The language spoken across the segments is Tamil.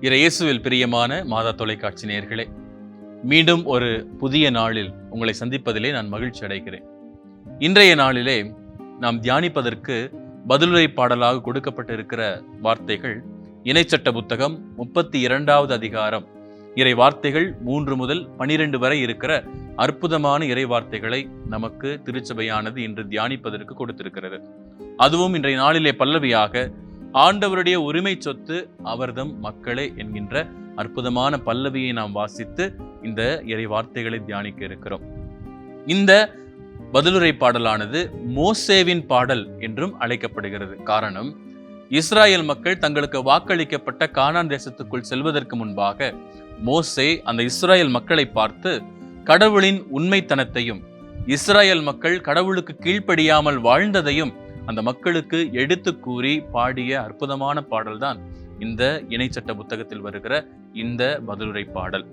இயேசுவில் பிரியமான மாதா தொலைக்காட்சி நேர்களே மீண்டும் ஒரு புதிய நாளில் உங்களை சந்திப்பதிலே நான் மகிழ்ச்சி அடைகிறேன். இன்றைய நாளிலே நாம் தியானிப்பதற்கு பதிலுரை பாடலாக கொடுக்கப்பட்டிருக்கிற வார்த்தைகள் இணைச்சட்ட புத்தகம் முப்பத்தி இரண்டாவது அதிகாரம். இறை வார்த்தைகள் மூன்று முதல் பனிரெண்டு வரை இருக்கிற அற்புதமான இறை வார்த்தைகளை நமக்கு திருச்சபையானது இன்று தியானிப்பதற்கு கொடுத்திருக்கிறது. அதுவும் இன்றைய நாளிலே பல்லவியாக ஆண்டவருடைய உரிமை சொத்து அவர்தம் மக்களே என்கின்ற அற்புதமான பல்லவியை நாம் வாசித்து இந்த இறை வார்த்தைகளை தியானிக்க இருக்கிறோம். இந்த பதிலுரை பாடலானது மோசேவின் பாடல் என்றும் அழைக்கப்படுகிறது. காரணம் இஸ்ராயேல் மக்கள் தங்களுக்கு வாக்களிக்கப்பட்ட கானான் தேசத்துக்குள் செல்வதற்கு முன்பாக மோசே அந்த இஸ்ராயல் மக்களை பார்த்து கடவுளின் உண்மைத்தனத்தையும் இஸ்ராயேல் மக்கள் கடவுளுக்கு கீழ்ப்படியாமல் வாழ்ந்ததையும் அந்த மக்களுக்கு எடுத்து கூறி பாடிய அற்புதமான பாடல்தான் இந்த இணைச்சட்ட புத்தகத்தில் வருகிற இந்த பதிலுரை பாடல்.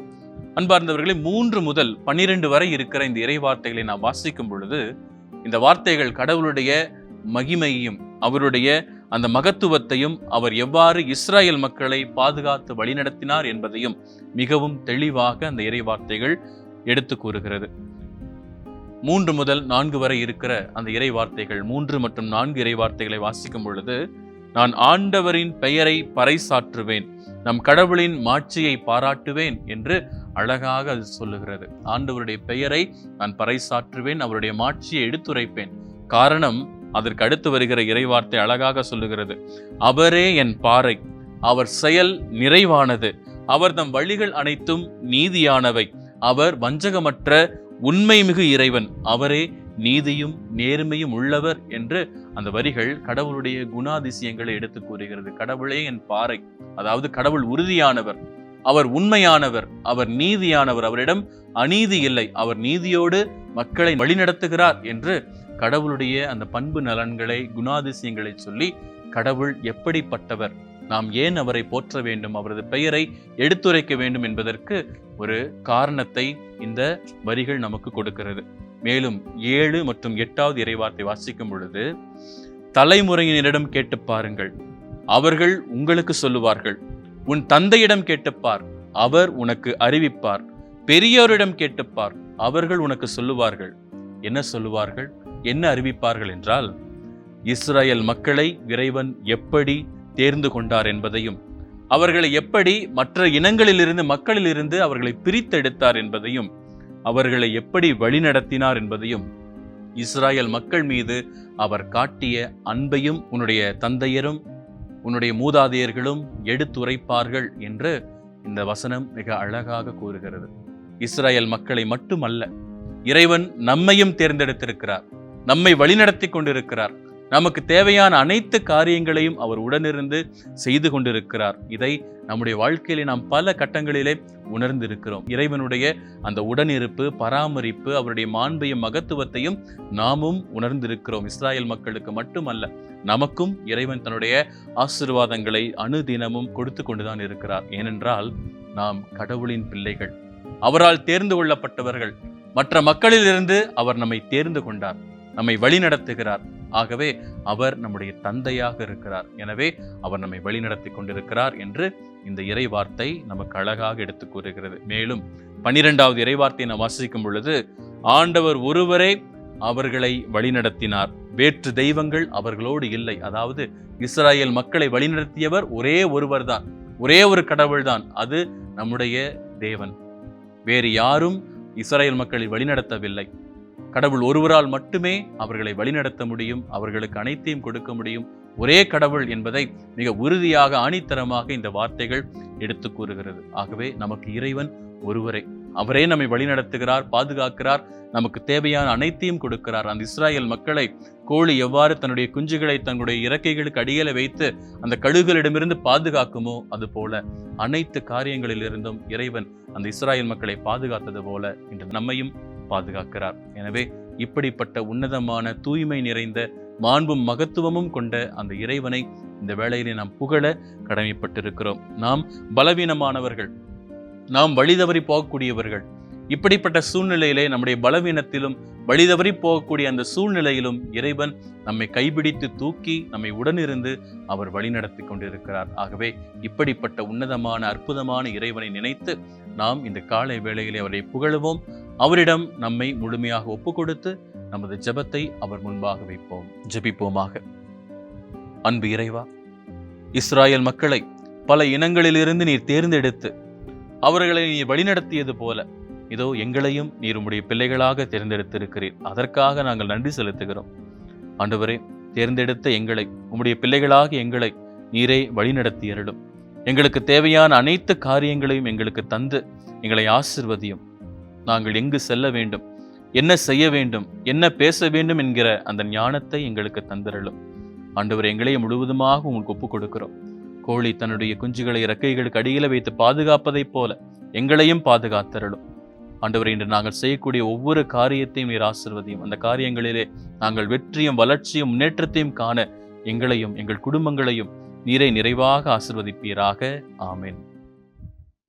அன்பார்ந்தவர்களே மூன்று முதல் பன்னிரண்டு வரை இருக்கிற இந்த இறை வார்த்தைகளை நாம் வாசிக்கும் பொழுது இந்த வார்த்தைகள் கடவுளுடைய மகிமையையும் அவருடைய அந்த மகத்துவத்தையும் அவர் எவ்வாறு இஸ்ராயேல் மக்களை பாதுகாத்து வழிநடத்தினார் என்பதையும் மிகவும் தெளிவாக அந்த இறை வார்த்தைகள் எடுத்து கூறுகிறது. மூன்று முதல் நான்கு வரை இருக்கிற அந்த இறை வார்த்தைகள் மூன்று மற்றும் நான்கு இறை வார்த்தைகளை வாசிக்கும் பொழுது நான் ஆண்டவரின் பெயரை பறைசாற்றுவேன் நம் கடவுளின் மாட்சியை பாராட்டுவேன் என்று அழகாக அது சொல்லுகிறது. ஆண்டவருடைய பெயரை நான் பறைசாற்றுவேன் அவருடைய மாட்சியை எடுத்துரைப்பேன். காரணம் அதற்கு அடுத்து வருகிற இறைவார்த்தை அழகாக சொல்லுகிறது. அவரே என் பாறை அவர் செயல் நிறைவானது அவர் தம் வழிகள் அனைத்தும் நீதியானவை அவர் வஞ்சகமற்ற உண்மை மிகு இறைவன். அவரே நீதியும் நேர்மையும் உள்ளவர் என்று அந்த வரிகள் கடவுளுடைய குணாதிசயங்களை எடுத்து கூறுகிறது. கடவுளே என் பாறை. அதாவது கடவுள் உறுதியானவர். அவர் உண்மையானவர். அவர் நீதியானவர். அவரிடம் அநீதி இல்லை. அவர் நீதியோடு மக்களை வழிநடத்துகிறார் என்று கடவுளுடைய அந்த பண்பு நலன்களை குணாதிசயங்களை சொல்லி கடவுள் எப்படிப்பட்டவர்? நாம் ஏன் அவரை போற்ற வேண்டும்? அவரது பெயரை எடுத்துரைக்க வேண்டும் என்பதற்கு ஒரு காரணத்தை இந்த வரிகள் நமக்கு கொடுக்கிறது. மேலும் ஏழு மற்றும் எட்டாவது இறைவார்த்தை வாசிக்கும் பொழுது தலைமுறையினரிடம் கேட்டு பாருங்கள். அவர்கள் உங்களுக்கு சொல்லுவார்கள். உன் தந்தையிடம் கேட்டுப்பார் அவர் உனக்கு அறிவிப்பார். பெரியோரிடம் கேட்டுப்பார் அவர்கள் உனக்கு சொல்லுவார்கள். என்ன சொல்லுவார்கள்? என்ன அறிவிப்பார்கள் என்றால் இஸ்ரேல் மக்களை இறைவன் எப்படி தேர்ந்து கொண்டார் என்பதையும் அவர்களை எப்படி மற்ற இனங்களிலிருந்து மக்களிலிருந்து அவர்களை பிரித்தெடுத்தார் என்பதையும் அவர்களை எப்படி வழிநடத்தினார் என்பதையும் இஸ்ராயல் மக்கள் மீது அவர் காட்டிய அன்பையும் உன்னுடைய தந்தையரும் உன்னுடைய மூதாதையர்களும் எடுத்துரைப்பார்கள் என்று இந்த வசனம் மிக அழகாக கூறுகிறது. இஸ்ராயல் மக்களை மட்டுமல்ல இறைவன் நம்மையும் தேர்ந்தெடுத்திருக்கிறார் நம்மை வழிநடத்தி கொண்டிருக்கிறார். நமக்கு தேவையான அனைத்து காரியங்களையும் அவர் உடனிருந்து செய்து கொண்டிருக்கிறார். இதை நம்முடைய வாழ்க்கையிலே நாம் பல கட்டங்களிலே உணர்ந்திருக்கிறோம். இறைவனுடைய அந்த உடனிருப்பு பராமரிப்பு அவருடைய மாண்பையும் மகத்துவத்தையும் நாமும் உணர்ந்திருக்கிறோம். இஸ்ராயல் மக்களுக்கு மட்டுமல்ல நமக்கும் இறைவன் தன்னுடைய ஆசிர்வாதங்களை அணுதினமும் கொடுத்து கொண்டுதான் இருக்கிறார். ஏனென்றால் நாம் கடவுளின் பிள்ளைகள் அவரால் தேர்ந்து கொள்ளப்பட்டவர்கள். மற்ற மக்களிலிருந்து அவர் நம்மை தேர்ந்து கொண்டார் நம்மை வழிநடத்துகிறார். ஆகவே அவர் நம்முடைய தந்தையாக இருக்கிறார். எனவே அவர் நம்மை வழிநடத்தி கொண்டிருக்கிறார் என்று இந்த இறை வார்த்தை நமக்கு அழகாக எடுத்து கூறுகிறது. மேலும் பனிரெண்டாவது இறைவார்த்தை நாம் வாசிக்கும் பொழுது ஆண்டவர் ஒருவரே அவர்களை வழிநடத்தினார். வேற்று தெய்வங்கள் அவர்களோடு இல்லை. அதாவது இஸ்ரேல் மக்களை வழிநடத்தியவர் ஒரே ஒருவர் தான் ஒரே ஒரு கடவுள் தான் அது நம்முடைய தேவன். வேறு யாரும் இஸ்ரேல் மக்களை வழிநடத்தவில்லை. கடவுள் ஒருவரால் மட்டுமே அவர்களை வழிநடத்த முடியும் அவர்களுக்கு அனைத்தையும் கொடுக்க முடியும். ஒரே கடவுள் என்பதை மிக உறுதியாக ஆணித்தரமாக இந்த வார்த்தைகள் எடுத்து கூறுகிறது. ஆகவே நமக்கு இறைவன் ஒருவரே. அவரே நம்மை வழிநடத்துகிறார் பாதுகாக்கிறார் நமக்கு தேவையான அனைத்தையும் கொடுக்கிறார். அந்த இஸ்ராயல் மக்களை கோழி எவ்வாறு தன்னுடைய குஞ்சுகளை தன்னுடைய இறக்கைகளுக்கு அடியில வைத்து அந்த கழுகுகளிடமிருந்து பாதுகாக்குமோ அது போல அனைத்து காரியங்களிலிருந்தும் இறைவன் அந்த இஸ்ராயேல் மக்களை பாதுகாத்தது போல இன்று நம்மையும் பாதுகாக்கிறார். எனவே இப்படிப்பட்ட உன்னதமான தூய்மை நிறைந்த மாண்பும் மகத்துவமும் கொண்ட அந்த இறைவனை இந்த வேளையிலே நாம் புகழ கடமைப்பட்டிருக்கிறோம். நாம் பலவீனமானவர்கள் நாம் வழி தவறி போகக்கூடியவர்கள் இப்படிப்பட்ட சூழ்நிலையிலே நம்முடைய பலவீனத்திலும் வழிதவறி போகக்கூடிய அந்த சூழ்நிலையிலும் இறைவன் நம்மை கைபிடித்து தூக்கி நம்மை உடனிருந்து அவர் வழிநடத்தி கொண்டிருக்கிறார். ஆகவே இப்படிப்பட்ட உன்னதமான அற்புதமான இறைவனை நினைத்து நாம் இந்த காலை வேளையிலே அவரை புகழுவோம். அவரிடம் நம்மை முழுமையாக ஒப்பு கொடுத்து நமது ஜெபத்தை அவர் முன்பாக வைப்போம். ஜெபிப்போமாக. அன்பு இறைவா இஸ்ராயல் மக்களை பல இனங்களிலிருந்து நீர் தேர்ந்தெடுத்து அவர்களை நீ வழிநடத்தியது போல இதோ எங்களையும் நீர் உம்முடைய பிள்ளைகளாக தேர்ந்தெடுத்திருக்கிறீர். அதற்காக நாங்கள் நன்றி செலுத்துகிறோம். ஆண்டவரே தேர்ந்தெடுத்த எங்களை உம்முடைய பிள்ளைகளாக எங்களை நீரே வழிநடத்தியருளும் எங்களுக்கு தேவையான அனைத்து காரியங்களையும் எங்களுக்கு தந்து எங்களை ஆசிர்வதியும். நாங்கள் எங்கு செல்ல வேண்டும் என்ன செய்ய வேண்டும் என்ன பேச வேண்டும் என்கிற அந்த ஞானத்தை எங்களுக்கு தந்திரலும் ஆண்டவர் எங்களையும் முழுவதுமாக உங்களுக்கு ஒப்புக் கொடுக்கிறோம் கோழி தன்னுடைய குஞ்சுகளை இறக்கைகளுக்கு அடியில் வைத்து பாதுகாப்பதைப் போல எங்களையும் பாதுகாத்தருளும். ஆண்டவரை இன்று நாங்கள் செய்யக்கூடிய ஒவ்வொரு காரியத்தையும் நீர் ஆசிர்வதியும். அந்த காரியங்களிலே நாங்கள் வெற்றியும் வளர்ச்சியும் முன்னேற்றத்தையும் காண எங்களையும் எங்கள் குடும்பங்களையும் நீரை நிறைவாக ஆசிர்வதிப்பீராக. ஆமேன்.